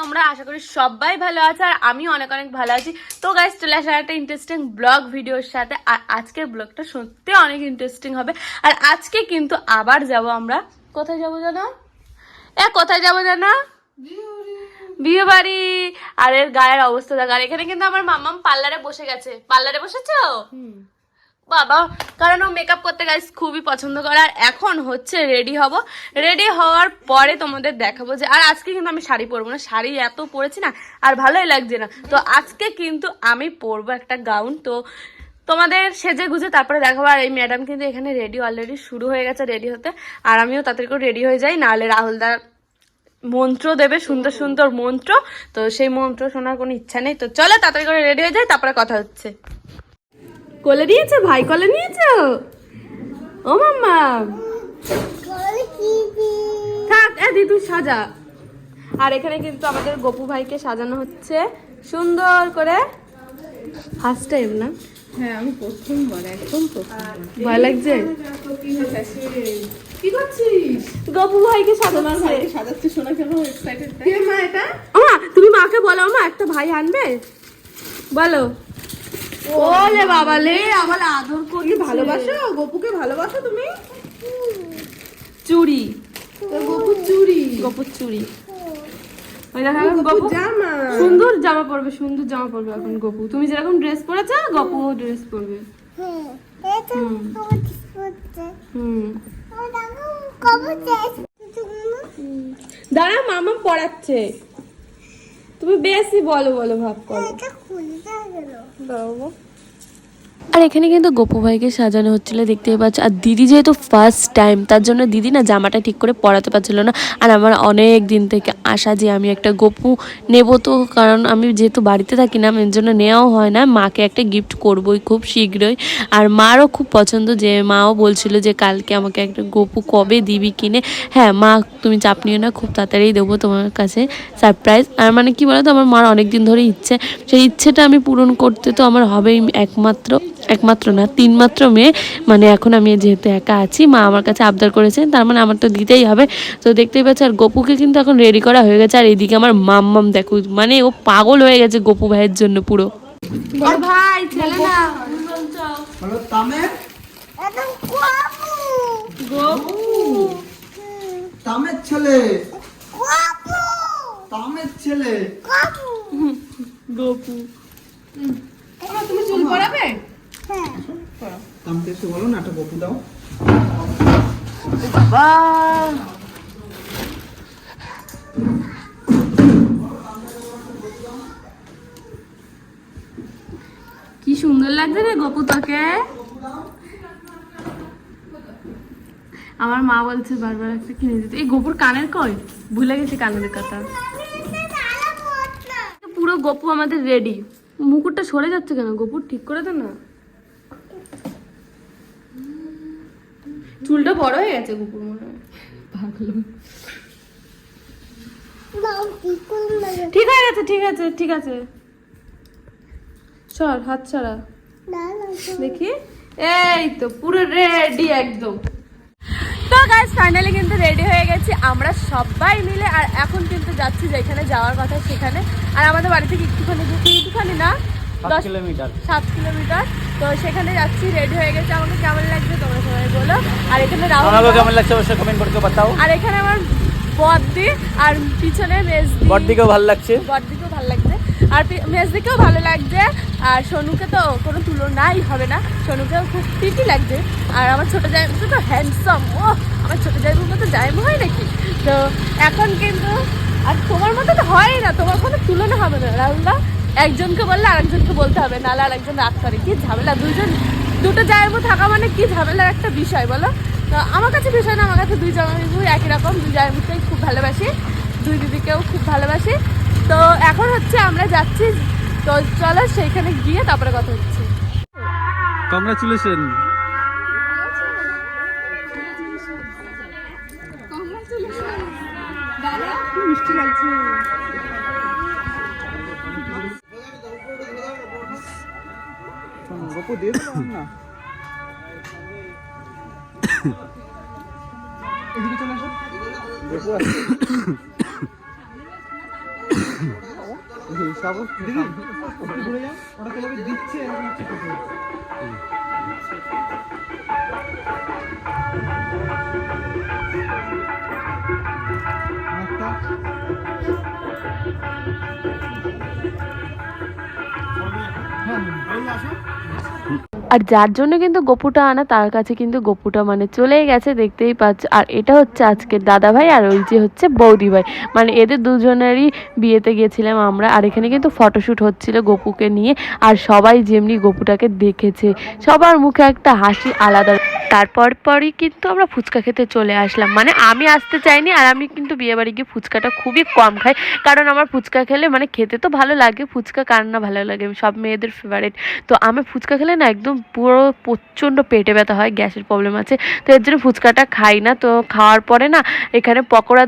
তোমরা আশা করি সবাই ভালো আছো আর আমি অনেক অনেক ভালো আছি। তো গাইজ চলে আসার একটা ইন্টারেস্টিং ব্লগ ভিডিওর সাথে। আর আজকের ব্লগটা সত্যি অনেক ইন্টারেস্টিং হবে। আর আজকে কিন্তু আবার যাব আমরা। কোথায় যাব জানো? এ, কোথায় যাব জানো? বিয়ে বাড়ি আর এর গায়ের অবস্থা দেখ। আর এখানে কিন্তু আমার মামাম পার্লারে বসে গেছে। পার্লারে বসেছো? বাবা, কারণ ও মেকআপ করতে গাইস খুবই পছন্দ করে। আর এখন হচ্ছে রেডি হব। রেডি হওয়ার পরে তোমাদের দেখাবো যে, আর আজকে কিন্তু আমি শাড়ি পরবো না। শাড়ি এত পরেছি না, আর ভালোই লাগছে না। তো আজকে কিন্তু আমি পরবো একটা গাউন তো তোমাদের সেজে গুজে তারপরে দেখাবো। আর এই ম্যাডাম কিন্তু এখানে রেডি অলরেডি শুরু হয়ে গেছে রেডি হতে। আর আমিও তাড়াতাড়ি করে রেডি হয়ে যাই। নাহলে রাহুলদার মন্ত্র দেবে সুন্দর সুন্দর মন্ত্র। তো সেই মন্ত্র শোনার কোনো ইচ্ছা নেই। তো চলো তাড়াতাড়ি করে রেডি হয়ে যাই, তারপরে কথা হচ্ছে। কোলে নিয়েছো? ভাই কোলে নিয়েছো? ও মাম্মা। থাক এ দিদু সাজা। আর এখানে কিন্তু আমাদের গপু ভাইকে সাজানো হচ্ছে সুন্দর করে। ফার্স্ট টাইম না? হ্যাঁ আমি প্রথমবার একদম প্রথম ভয় লাগছে? কি করছিস? গপু ভাইকে সাজানো ভাইকে সাজাচ্ছে শোনা কেন এক্সাইটেড কে মা এটা? আমা তুমি মাকে বলো মা একটা ভাই আনবে? বলো। ওলে বাবা লে। আবার আদর করি ভালোবাসো? গপুকে ভালোবাসো তুমি? চুড়ি। তোর গপুর চুরি গপুর চুড়ি। ওই দেখো এখন গপু জামা। সুন্দর জামা পরবে সুন্দর জামা পরবে এখন গপু। তুমি যেরকম ড্রেস পরেছো গপু ড্রেস পরবে। হুম। দাঁড়া মামা পড়াচ্ছে। তুমি বেশি বলো বলো ভাব করো। দাঁড়াবো আর এখানে কিন্তু গোপু ভাইকে সাজানো হচ্ছিল, দেখতেই পাচ্ছ। আর দিদি যেহেতু ফার্স্ট টাইম তার জন্য দিদি না জামাটা ঠিক করে পরাতে পারছিল না। আর আমার অনেক দিন থেকে আশা যে আমি একটা গোপু নেব তো, কারণ আমি যেহেতু বাড়িতে থাকি না, এর জন্য নেওয়াও হয় না। মাকে একটা গিফট করবই খুব শীঘ্রই। আর মারও খুব পছন্দ যে মাও বলছিল যে কালকে আমাকে একটা গপু কবে দিবি কিনে। হ্যাঁ মা, তুমি চাপ নিও না, খুব তাড়াতাড়ি দেবো তোমার কাছে সারপ্রাইজ আর মানে কি বলতো, আমার মার অনেক দিন ধরে ইচ্ছে। সেই ইচ্ছেটা আমি পূরণ করতে তো আমার হবেই একমাত্র। একমাত্র না তিনমাত্র মেয়ে। মানে এখন আমি যেহেতু একা আছি মা আমার কাছে আবদার করেছেন তার মানে আমার তো দিতেই হবে। তো দেখতেই পাচ্ছি আর গপুকে কিন্তু এখন রেডি করা হয়ে গেছে আর এদিকে আমার মাম্মাম দেখো মানে ও পাগল হয়ে গেছে গপু ভাইয়ের জন্য পুরো। ভাই ছেলে না। তামের তামের ছেলে। তামের ছেলে। গপু। তুমি চুল পরাবে? বলো দাও। কি সুন্দর লাগছে রে গপু তোকে? আমার মা বলছে বারবার একটা কিনে দিতে। এই গপুর কানের কই? ভুলে গেছি কানের কথা। পুরো গপু আমাদের রেডি মুকুটটা সরে যাচ্ছে কেন? গপুর ঠিক করে দে না। চুলটা বড় হয়ে গেছে কুকুর মনে হয়। ঠিক হয়ে গেছে ঠিক আছে ঠিক আছে। চল হাত ছাড়া। দেখি। এই তো পুরো রেডি একদম। তো গাইস ফাইনালি কিন্তু রেডি হয়ে গেছি। আমরা সবাই মিলে আর এখন কিন্তু যাচ্ছি যেখানে যাওয়ার কথা সেখানে। আর আমাদের বাড়ি থেকে একটুখানি একটুখানি না। দশ কিলোমিটার। সাত কিলোমিটার। তো সেখানে যাচ্ছি রেডি হয়ে গেছে। আমাকে কেমন লাগছে তোমরা সবাই বলো। আর এখানে রাহুল আমাকে কেমন লাগছে অবশ্যই কমেন্ট করতে বাতাও। আর এখানে আমার বদ্দি আর পিছনে মেজদি। বড়দিকেও ভালো লাগছে। বড়দিকেও ভালো লাগছে। আর মেজদিকেও ভালো লাগছে। আর সোনুকে তো কোনো তুলনাই হবে না। সোনুকেও খুব পিটি লাগছে। আর আমার ছোট জায়গা তো হ্যান্ডসাম ও আমার ছোট জায়গার মতো জায়গা হয় নাকি? তো এখন কিন্তু আর তোমার মতো তো হয় না। তোমার কোনো তুলনা হবে না রাহুলদা। একজনকে বললে আরেকজনকে বলতে হবে নাহলে আরেকজন রাগ করে। কি ঝামেলা? দুজন দুটো জায়গা থাকা মানে কি ঝামেলার একটা বিষয় বলো? তো আমার কাছে বিষয় না আমার কাছে দুই জামাইবুই একই রকম দুই জামাইবুকেই খুব ভালোবাসি দুই দিদিকেও খুব ভালোবাসি। তো এখন হচ্ছে আমরা যাচ্ছি তো চলো সেইখানে গিয়ে তারপরে কথা হচ্ছে। কংগ্রাচুলেশন মিষ্টি লাগছে। গপু দিয়ে দিলাম না? এদিকে চলে আসো গপু আছে সাপোজ দেখি? ঘুরে যাও ওটা তোমাকে দিচ্ছে হচ্ছে কথা। একটা আর যার জন্য কিন্তু গপুটা আনা, তার কাছে কিন্তু গপুটা মানে চলেই গেছে, দেখতেই পাচ্ছ। আর এটা হচ্ছে আজকে দাদা ভাই আর ওই যে হচ্ছে বৌদি ভাই মানে এদের দুজনেরই বিয়েতে গেছিলাম আমরা, আর এখানে কিন্তু ফটোশ্যুট হচ্ছিল গপুকে নিয়ে, আর সবাই যেমনি গপুটাকে দেখেছে। সবার মুখে একটা হাসি আলাদা। তারপর পরই কিন্তু আমরা ফুচকা খেতে চলে আসলাম। মানে আমি আসতে চাইনি, আর আমি কিন্তু বিয়ে বাড়ি গিয়ে ফুচকাটা খুবই কম খাই। কারণ আমার ফুচকা খেলে মানে খেতে তো ভালো লাগে, ফুচকা কার না ভালো লাগে, সব মেয়েদের ফেভারিট তো আমি ফুচকা খেলে না একদম পুরো প্রচণ্ড পেটে ব্যথা হয়, গ্যাসের প্রবলেম আছে। তো এর জন্য ফুচকাটা খাই না। তো খাওয়ার পরে না, এখানে পকোড়া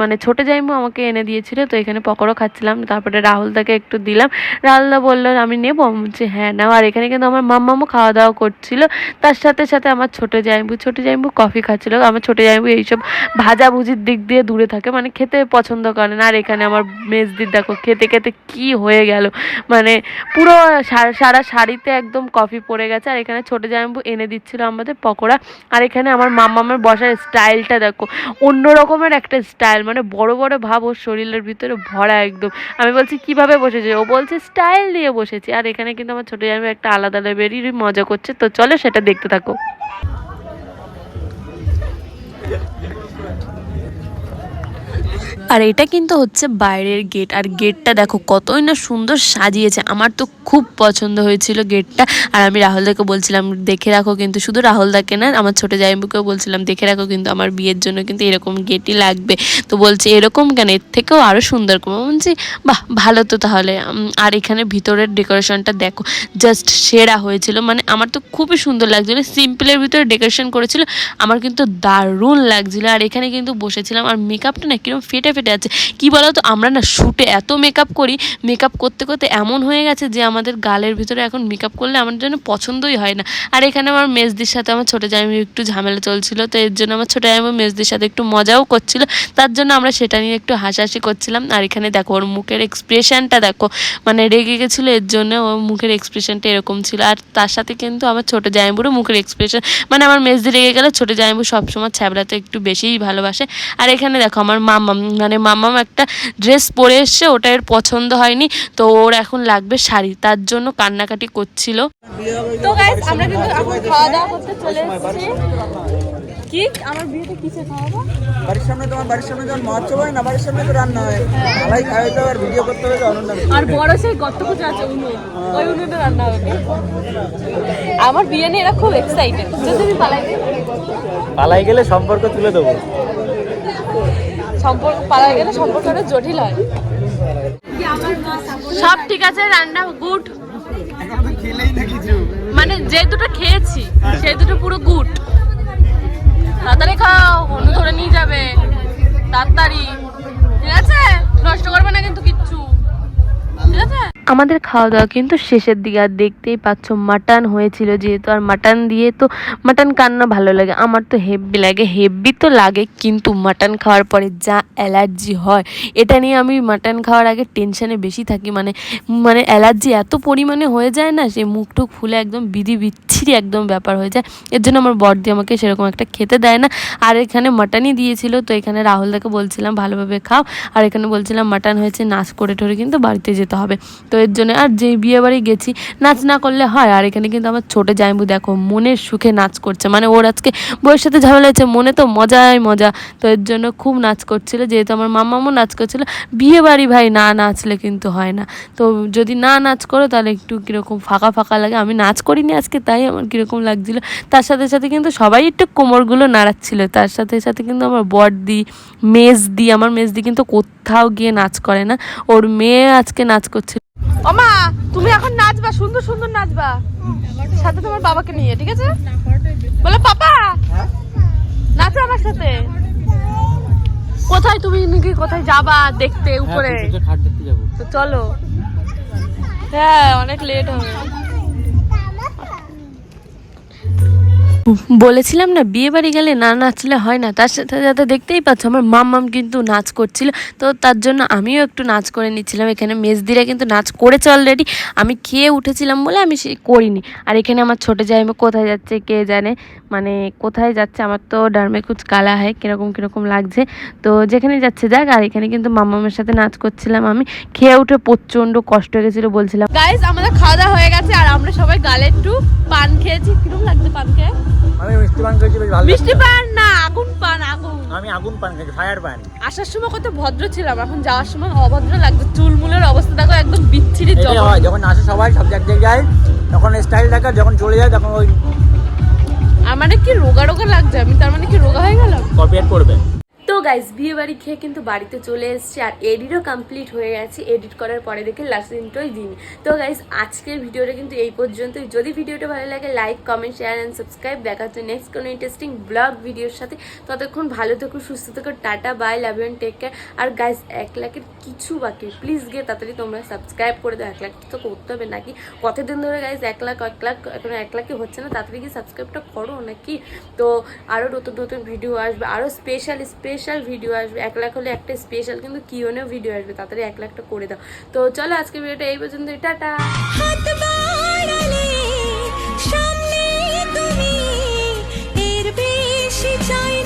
মানে ছোটো জাইমু আমাকে এনে দিয়েছিল, তো এখানে পকোড়া খাচ্ছিলাম। তারপরে রাহুলদাকে একটু দিলাম। রাহুলদা বলল, আমি নেব? বলছি হ্যাঁ নাও। আর এখানে কিন্তু আমার মাম্মামও খাওয়া দাওয়া করছিল। তার সাথে সাথে আমার ছোটো জাইম্বু ছোটো জাইম্বু কফি খাচ্ছিল। আমার ছোটো জাইম্বু এইসব ভাজাভুজির দিক দিয়ে দূরে থাকে মানে খেতে পছন্দ করে না। আর এখানে আমার মেজদির, দেখো, খেতে খেতে কি হয়ে গেল। মানে পুরো সারা শাড়িতে একদম কফি পড়ে গেছে, আর এখানে ছোটো জামাইবু এনে দিচ্ছিল আমাদের পকোড়া। আর এখানে আমার মামামের বসার স্টাইলটা দেখো, অন্য রকমের একটা স্টাইল মানে বড় বড় ভাব ওর শরীরের ভিতরে ভরা একদম। আমি বলছি, কীভাবে বসেছে? ও বলছে, স্টাইল দিয়ে বসেছি। আর এখানে কিন্তু আমার ছোটো জামাই একটা আলাদা লেভেলেরই মজা করছে। তো চলো সেটা দেখতে থাকো। আর এটা কিন্তু হচ্ছে বাইরের গেট আর গেটটা দেখো কতই না সুন্দর সাজিয়েছে। আমার তো খুব পছন্দ হয়েছিল গেটটা আর আমি রাহুলদাকে বলছিলাম, দেখে রাখো কিন্তু, শুধু রাহুলদাকে না, আমার ছোটো জাইবুকেও বলছিলাম, দেখে রাখো কিন্তু, আমার বিয়ের জন্য কিন্তু এরকম গেটই লাগবে। তো বলছে, এরকম কেন? এর থেকেও আরও সুন্দর করব। বলছি, বাহ, ভালো তো তাহলে। আর এখানে ভিতরের ডেকোরেশনটা দেখো জাস্ট সেরা হয়েছিল। মানে আমার তো খুবই সুন্দর লাগছিল সিম্পলের ভিতরে ডেকোরেশন করেছিল, আমার কিন্তু দারুণ লাগছিল। আর এখানে কিন্তু বসেছিলাম, আর মেকআপটা না কীরকম ফেটে ফেটে আছে। কি বলো তো আমরা না শ্যুটে এত মেকআপ করি মেকআপ করতে করতে এমন হয়ে গেছে যে আমাদের গালের ভিতরে এখন মেকআপ করলে আমার জন্য পছন্দই হয় না। আর এখানে আমার মেজদির সাথে আমার ছোটো জামাই একটু ঝামেলা চলছিল, তো এর জন্য আমার ছোটো জামাই মেজদির সাথে একটু মজাও করছিল। তার জন্য আমরা সেটা নিয়ে একটু হাসাহাসি করছিলাম। আর এখানে দেখো, ওর মুখের এক্সপ্রেশনটা দেখো মানে রেগে গেছিল, এর জন্য ওর মুখের এক্সপ্রেশনটা এরকম ছিল। আর তার সাথে কিন্তু আমার ছোটো জামাইবুরও মুখের এক্সপ্রেশন মানে আমার মেজদি রেগে গেলে ছোটো জামাইবু সবসময় ছ্যাবলাতে একটু বেশিই ভালোবাসে। আর এখানে দেখো, আমার মামাম মানে মামাম একটা ড্রেস পরে এসছে ওটা এর পছন্দ হয়নি তো ওর এখন লাগবে শাড়ি তার জন্য কান্নাকাটি করছিল। তো গাইস আমরা কিন্তু এখন খাওয়া দাওয়া করতে চলে এসেছি। কি? আমার বিয়েতে কিসে খাওয়াবো বাড়ির সামনে তোমার বাড়ির সামনে যখন মহোৎসব হয় না বাড়ির সামনে তো রান্না হয়। ভালাই খাওয়াইতে আর ভিডিও করতে হবে অনন্য আর বড় সেই গর্ত খুঁজে আছে উনু ওই উনুতে রান্না হবে। আমার বিয়ে নিয়ে এরা খুব এক্সাইটেড যদি আমি পালাই পালাই গেলে সম্পর্ক তুলে দেবো। সম্পর্ক পাড়ায় গেলে সম্পর্কটা জটিল হয়। সব ঠিক আছে, রান্না গুড। মানে যে দুটো খেয়েছি, সে দুটো পুরো গুড। তাড়াতাড়ি খাও, অন্য ধরে নিয়ে যাবে। তাড়াতাড়ি। ঠিক আছে? নষ্ট করবে না কিন্তু কিচ্ছু। ঠিক আছে? আমাদের খাওয়া দাওয়া কিন্তু শেষের দিকে, আর দেখতেই পাচ্ছ মাটন হয়েছিল যেহেতু, আর মাটন দিয়ে তো মাটন কান্না ভালো লাগে। আমার তো হেভি লাগে হেভি তো লাগে, কিন্তু মাটন খাওয়ার পরে যা অ্যালার্জি হয়, এটা নিয়ে আমি মাটন খাওয়ার আগে টেনশানে বেশি থাকি। মানে মানে অ্যালার্জি এত পরিমাণে হয়ে যায় না, সে মুখ টুক ফুলে একদম বিধি বিচ্ছিরি একদম ব্যাপার হয়ে যায়। এর জন্য আমার বর্দি আমাকে সেরকম একটা খেতে দেয় না। আর এখানে মাটনই দিয়েছিল, তো এখানে রাহুলদাকে বলছিলাম, ভালোভাবে খাও। আর এখানে বলছিলাম, মাটন হয়েছে, নাচ করে ঠরে কিন্তু বাড়িতে যেতে হবে। তো এর জন্য। আর যেই বিয়ে বাড়ি গেছি, নাচ না করলে হয়। আর এখানে কিন্তু আমার ছোটো জাইবু দেখো, মনের সুখে নাচ করছে। মানে ওর আজকে বউয়ের সাথে ঝামেলা হয়েছে, মনে তো মজাই মজা। তো এর জন্য খুব নাচ করছিল, যেহেতু আমার মামামও নাচ করছিল। বিয়ে বাড়ি ভাই না নাচলে কিন্তু হয় না। তো যদি না নাচ করো, তাহলে একটু কীরকম ফাঁকা ফাঁকা লাগে। আমি নাচ করিনি আজকে, তাই আমার কীরকম লাগছিল। তার সাথে সাথে কিন্তু সবাই একটু কোমরগুলো নাড়াচ্ছিল। তার সাথে সাথে কিন্তু আমার বড়দি মেজদি, আমার মেজদি কিন্তু কোথাও গিয়ে নাচ করে না। ওর মেয়ে আজকে নাচ করছিল। ওমা তুমি এখন নাচবা সুন্দর সুন্দর নাচবা। সাথে তোমার বাবাকে নিয়ে ঠিক আছে? বলো পাপা! নাচো আমার সাথে। কোথায় তুমি নাকি কোথায় যাবা দেখতে উপরে? দেখতে যাব। তো চলো। হ্যাঁ অনেক লেট হবে। বলেছিলাম না বিয়ে বাড়ি গেলে না নাচলে হয় না। তার সাথে সাথে দেখতেই পাচ্ছ আমার মাম্মাম কিন্তু নাচ করছিল। তো তার জন্য আমিও একটু নাচ করে নিচ্ছিলাম। এখানে মেজদিরা কিন্তু নাচ করেছে অলরেডি আমি খেয়ে উঠেছিলাম বলে আমি সে করিনি। আর এখানে আমার ছোটো জামাই কোথায় যাচ্ছে কে জানে? মানে কোথায় যাচ্ছে? আমার তো ডারমে কুচ কালা হয়, কীরকম কীরকম লাগছে। তো যেখানে যাচ্ছে যাক, আর এখানে কিন্তু মাম্মামের সাথে নাচ করছিলাম আমি। খেয়ে উঠে প্রচণ্ড কষ্ট হয়ে গেছিল বলছিলাম। গাইস আমাদের খাওয়া দাওয়া হয়ে গেছে, আর আমরা সবাই গালে একটু পান খেয়েছি। কীরকম লাগছে পান খেয়ে? আমি মিষ্টি পান খেয়েছি বেশ ভালো মিষ্টি পান না আগুন পান আগুন। আমি আগুন পান খেয়েছি ফায়ার পান। আসার সময় কত ভদ্র ছিলাম এখন যাওয়ার সময় অভদ্র লাগছে। চুলমুলের অবস্থা দেখো একদম বিচ্ছিরি জল হয় যখন আসে সবাই সব জায়গায় যায় তখন স্টাইল দেখা যখন চলে যায় তখন ওই আমার মানে কি রোগা রোগা লাগছে আমি তার মানে কি রোগা হয়ে গেলাম? কপিয়ার করবে তো গাইস বিয়ে বাড়ি খেয়ে কিন্তু বাড়িতে চলে এসেছি আর এডিটও কমপ্লিট হয়ে গেছে। এডিট করার পরে দেখে লাস্ট দিনটাই দিন। তো গাইস আজকের ভিডিওটা কিন্তু এই পর্যন্তই। যদি ভিডিওটা ভালো লাগে like comment share and subscribe দেখা হচ্ছে নেক্সট কোনো ইন্টারেস্টিং ব্লগ ভিডিওর সাথে। ততক্ষণ ভালো থেকো, সুস্থ থেকো, tata bye love you take care R guys এক লাখের কিছু বাকি। প্লিজ গিয়ে তাড়াতাড়ি তোমরা সাবস্ক্রাইব করে দাও। এক লাখ তো করতে হবে নাকি? কতদিন ধরে গাইস এক লাখ এক লাখ এখন এক লাখই হচ্ছে না। তাড়াতাড়ি গিয়ে সাবস্ক্রাইবটা করো নাকি? তো আরও নতুন নতুন ভিডিও আসবে। আরও স্পেশাল স্পেশাল স্পেশাল ভিডিও আসবে, এক লাখ হলে একটা স্পেশাল কিন্তু কিওনেও ভিডিও আসবে, তাড়াতাড়ি এক লাখটা করে দাও। তো চলো আজকে ভিডিওটা এই পর্যন্ত টাটা! সামনে তুমি, এর বেশি চাই